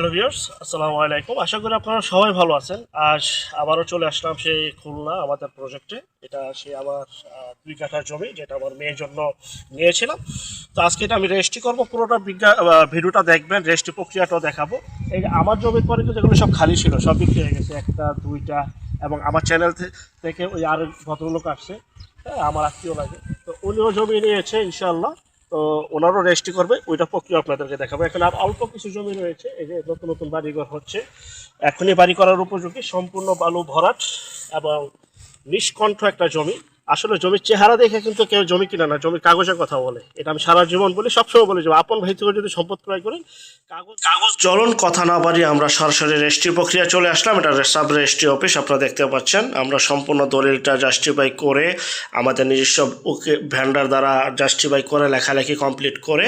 Hello viewers, আসসালামু আলাইকুম। আশা করি আপনারা সবাই ভালো আছেন। আজ আবারও চলে আসলাম সেই খুলনা আমাদের প্রজেক্টে এটা সেই আমার দুই কাঠার জমি, যেটা আমার মেয়ের জন্য নিয়েছিলাম। তো আজকে এটা আমি রেজিস্ট্রি করব। পুরোটা বিজ্ঞা ভিডিওটা দেখবেন রেজিস্ট্রি প্রক্রিয়াটাও দেখাবো। এই আমার জমির পরে কিন্তু যেগুলো সব খালি ছিল, সব বিক্রি হয়ে গেছে। একটা, দুইটা, এবং আমার চ্যানেল থেকে ওই আর ভদ্রলোক আসছে। হ্যাঁ আমার আত্মীয় লাগে। তো উনিও জমি নিয়েছে ইনশাল্লাহ তো ওনারও রেজিস্ট্রি করবে, ওইটা প্রক্রিয়া আপনাদেরকে দেখাবো। এখন আর অল্প কিছু জমি রয়েছে, এই যে নতুন নতুন বাড়িঘর হচ্ছে। এখনই বাড়ি করার উপযোগী, সম্পূর্ণ বালু ভরাট এবং নিষ্কণ্ঠ একটা জমি। আসলে জমির চেহারা দেখে কিন্তু কেউ জমি কিনে না, জমির কাগজের কথা বলে। এটা আমি সারা জীবন বলি, সবসময় বলি যে আপন ভাই থেকে যদি সম্পদ ক্রয় করেন, কাগজ কাগজ চলন কথা না বাড়ি আমরা সরাসরি রেজিস্ট্রি প্রক্রিয়া চলে আসলাম। এটা সাব রেজিস্ট্রি অফিস, আপনারা দেখতে পাচ্ছেন। আমরা সম্পূর্ণ দলিলটা জাস্টিফাই করে, আমাদের নিজস্ব ওকে ভ্যান্ডার দ্বারা জাস্টিফাই করে, লেখালেখি কমপ্লিট করে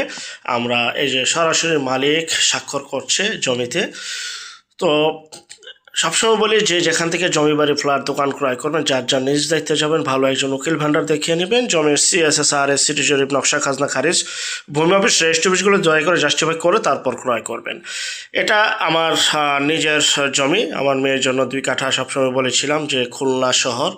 আমরা এই যে সরাসরি মালিক স্বাক্ষর করছে জমিতে। তো সবসময় বলি যে যেখান থেকে জমি বাড়ি, ফ্ল্যাট, দোকান ক্রয় করবেন, যার যার নিজ দায়িত্বে যাবেন, ভালো একজন উকিল ভান্ডার দেখিয়ে নেবেন। জমির CSSR S S R S city জরিপ নকশা, খাজনা, খারিজ ভূমি অফিস রেজিস্ট্রি অফিসগুলো দয়া করে জাস্টিফাই করে তারপর ক্রয় করবেন। এটা আমার নিজের জমি, আমার মেয়ের জন্য দুই কাঠা সবসময় বলেছিলাম যে খুলনা শহর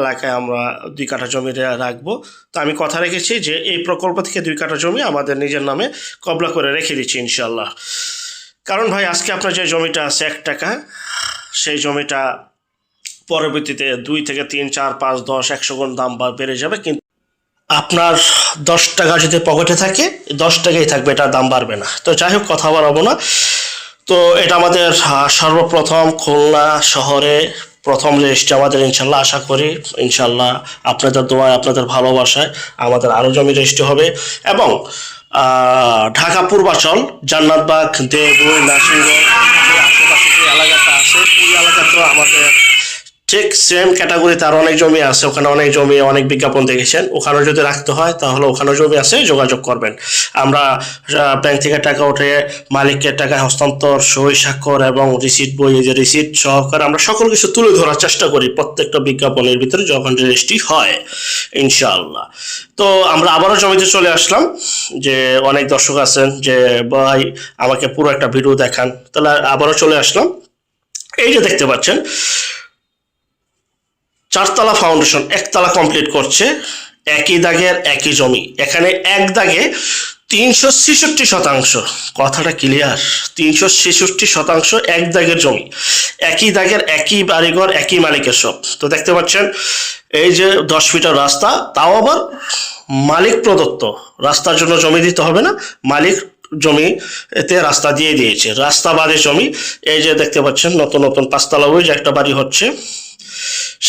এলাকায় আমরা দুই কাঠা জমি রাখব। তো আমি কথা রেখেছি যে এই প্রকল্প থেকে দুই কাঠা জমি আমাদের নিজের নামে কবলা করে রেখে দিচ্ছি ইনশাল্লাহ কারণ ভাই, আজকে আপনার যে জমিটা আছে এক টাকা সেই জমিটা পরবর্তীতে দুই থেকে তিন, চার, পাঁচ, দশ, একশো গুণ দাম বেড়ে যাবে, কিন্তু আপনার দশ টাকা যদি পকেটে থাকে, দশ টাকাই থাকবে এটার দাম বাড়বে না। তো যাই হোক, কথা বাড়াবো না। তো এটা আমাদের সর্বপ্রথম খুলনা শহরে প্রথম রেজিস্ট্রি আমাদের, ইনশাল্লাহ আশা করি, ইনশাল্লাহ আপনাদের দোয়ায়, আপনাদের ভালোবাসায় আমাদের আরও জমি রেজিস্ট্রি হবে। এবং ঢাকা পূর্বাচল, জান্নাতবাগ, দেবুই, নাসিরগঞ্জ, আশেপাশে যে এলাকাটা আছে ওই এলাকাতেও আমাদের ঠিক সেম ক্যাটাগরিতে আরও অনেক জমি আছে, ওখানে অনেক জমি, অনেক বিজ্ঞাপন দেখেছেন। ওখানেও যদি রাখতে হয়, তাহলে ওখানেও জমি আছে, যোগাযোগ করবেন। আমরা ব্যাংক থেকে টাকা উঠে মালিকের টাকা হস্তান্তর, সই, স্বাক্ষর এবং রিসিট বই যে রিসিট সহকারে আমরা সকল কিছু তুলে ধরার চেষ্টা করি প্রত্যেকটা বিজ্ঞাপনের ভিতরে যখন রেজিস্ট্রি হয়, ইনশাআল্লাহ। তো আমরা আবারও জমিতে চলে আসলাম যে অনেক দর্শক আছেন যে, ভাই, আমাকে পুরো একটা ভিডিও দেখান। তাহলে আবারও চলে আসলাম। এই যে দেখতে পাচ্ছেন চারতলা ফাউন্ডেশন একতলা কমপ্লিট করছে, একই দাগের একই জমি। এখানে এক দাগে তিনশো ছেষট্টি শতাংশ। কথাটা ক্লিয়ার তিনশো ছেষট্টি শতাংশ এক দাগের জমি। একই দাগের একই বাড়িঘর, একই মালিকের সব। তো দেখতে পাচ্ছেন, এই যে দশ ফিটার রাস্তা, তাও আবার মালিক প্রদত্ত। রাস্তার জন্য জমি দিতে হবে না, মালিক জমি এতে রাস্তা দিয়ে দিয়েছে। রাস্তা বাদে জমি, এই যে দেখতে পাচ্ছেন, নতুন নতুন পাঁচতলা, ওই যে একটা বাড়ি হচ্ছে।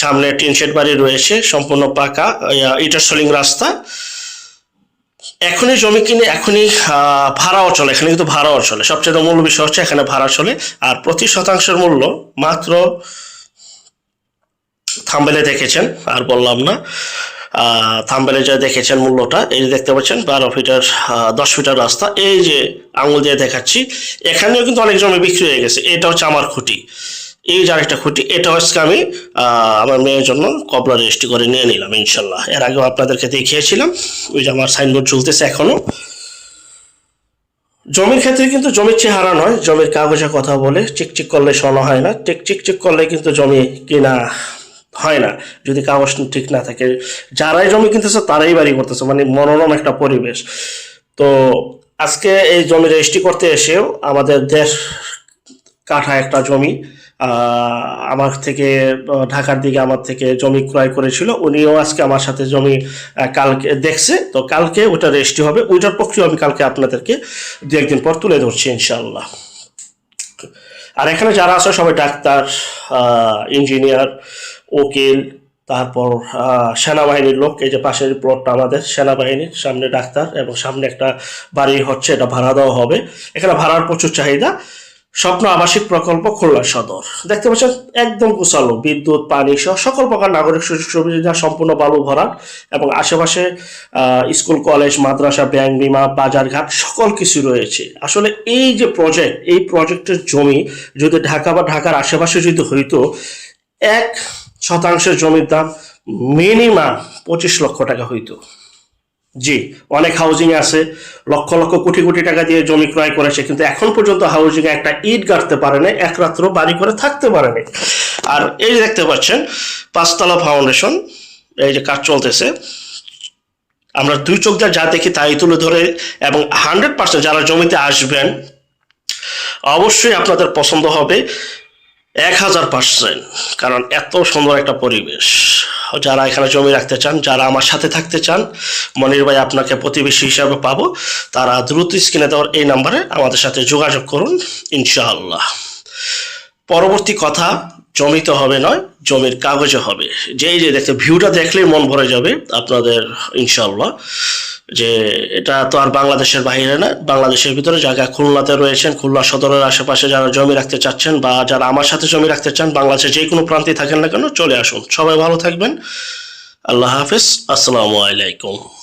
সামনে টিন শেড বাড়ি রয়েছে সম্পূর্ণ পাকা আহ, ইটার সলিং রাস্তা। এখনই জমি কিনে এখনই ভাড়াও চলে এখানে কিন্তু ভাড়াও চলে। সবচেয়ে মূল বিষয় হচ্ছে এখানে ভাড়া চলে আর প্রতি শতাংশের মূল্য মাত্র থাম্বেলে দেখেছেন আর বললাম না। থাম্বেলে যা দেখেছেন মূল্যটা এই যে দেখতে পাচ্ছেন বারো ফিটার দশ ফিটার রাস্তা এই যে আঙুল দিয়ে দেখাচ্ছি। এখানেও কিন্তু অনেক জমি বিক্রি হয়ে গেছে এটা হচ্ছে আমার খুঁটি। এই যে আরেকটা খুঁটি, এটা হচ্ছে আমি আমার মেয়ের জন্য কপলা রেজিস্ট্রি করে নিয়ে নিলাম, ইনশাল্লাহ। এর আগেও আপনাদেরকে দেখিয়েছিলাম, ওই যে আমার সাইনবোর্ড চলতেছে এখনও। জমির ক্ষেত্রে কিন্তু জমির চেহারা নয়, জমির কাগজে কথা বলে, চিকচিক করলে শোনা হয় না, ঠিক চিকচিক করলে কিন্তু জমি কেনা হয় না, যদি কাগজ ঠিক না থাকে। যারাই জমি কিনতেছে, তারাই বাড়ি করতেছে মানে মনোরম একটা পরিবেশ। তো আজকে এই জমি রেজিস্ট্রি করতে এসেও আমাদের দেশ কাঠা একটা জমি আমার থেকে ঢাকার দিকে আমার থেকে জমি ক্রয় করেছিল। উনিও আজকে আমার সাথে জমি কালকে দেখছে। তো কালকে ওটা রেজিস্ট্রি হবে। ওইটার পক্ষেও আমি কালকে আপনাদেরকে দু একদিন পর তুলে ধরছি ইনশাল্লাহ আর এখানে যারা আছে, সবাই ডাক্তার ইঞ্জিনিয়ার, উকিল, তারপর সেনাবাহিনীর লোক। এই যে পাশের প্লটটা আমাদের, সেনাবাহিনীর সামনে ডাক্তার এবং সামনে একটা বাড়ি হচ্ছে, এটা ভাড়া দেওয়া হবে। এখানে ভাড়ার প্রচুর চাহিদা। স্বপ্ন আবাসিক প্রকল্প খুলনা সদর। দেখতে পাচ্ছেন, একদম গোছালো। বিদ্যুৎ, পানি সহ সকল প্রকার নাগরিক সুযোগ সুবিধা সম্পূর্ণ বালু ভরাট এবং আশেপাশে স্কুল, কলেজ, মাদ্রাসা, ব্যাংক, বিমা, বাজারঘাট সকল কিছু রয়েছে। আসলে এই যে প্রজেক্ট এই প্রজেক্টের জমি যদি ঢাকা বা ঢাকার আশেপাশে যদি হইতো, এক শতাংশের জমির দাম মিনিমাম পঁচিশ লক্ষ টাকা হইতো। জি, অনেক হাউজিং আছে। লক্ষ লক্ষ কোটি কোটি টাকা দিয়ে জমি ক্রয় করেছে, কিন্তু এখন পর্যন্ত হাউজিং একটা ইট গাড়তে পারে না এক রাত্র বাড়ি করে থাকতে পারে না আর এই যে দেখতে পাচ্ছেন, পাঁচতলা ফাউন্ডেশন এই যে কাজ চলতেছে। আমরা দুই চোখ যা দেখি তাই তুলে ধরে এবং হান্ড্রেড পার্সেন্ট যারা জমিতে আসবেন, অবশ্যই আপনাদের পছন্দ হবে। এক হাজার পার্সেন্ট, কারণ এত সুন্দর একটা পরিবেশ। যারা এখানে জমি রাখতে চান, যারা আমার সাথে থাকতে চান, মনির ভাই আপনাকে প্রতিবেশী হিসাবে পাবো, তারা দ্রুত স্ক্রিনে দেওয়ার এই নাম্বারে আমাদের সাথে যোগাযোগ করুন, ইনশাআল্লাহ। পরবর্তী কথা জমিতে হবে নয়, জমির কাগজে হবে। যেই যে দেখতে ভিউটা দেখলেই মন ভরে যাবে আপনাদের, ইনশাআল্লাহ। যে এটা তো আর বাংলাদেশের বাইরে না, বাংলাদেশের ভিতরে জায়গা খুলনাতে রয়েছেন, খুলনা সদরের আশেপাশে যারা জমি রাখতে চাচ্ছেন বা যারা আমার সাথে জমি রাখতে চান, বাংলাদেশের যে কোনো প্রান্তে থাকেন না কেন, চলে আসুন। সবাই ভালো থাকবেন। আল্লাহ হাফিজ, আসসালামু আলাইকুম।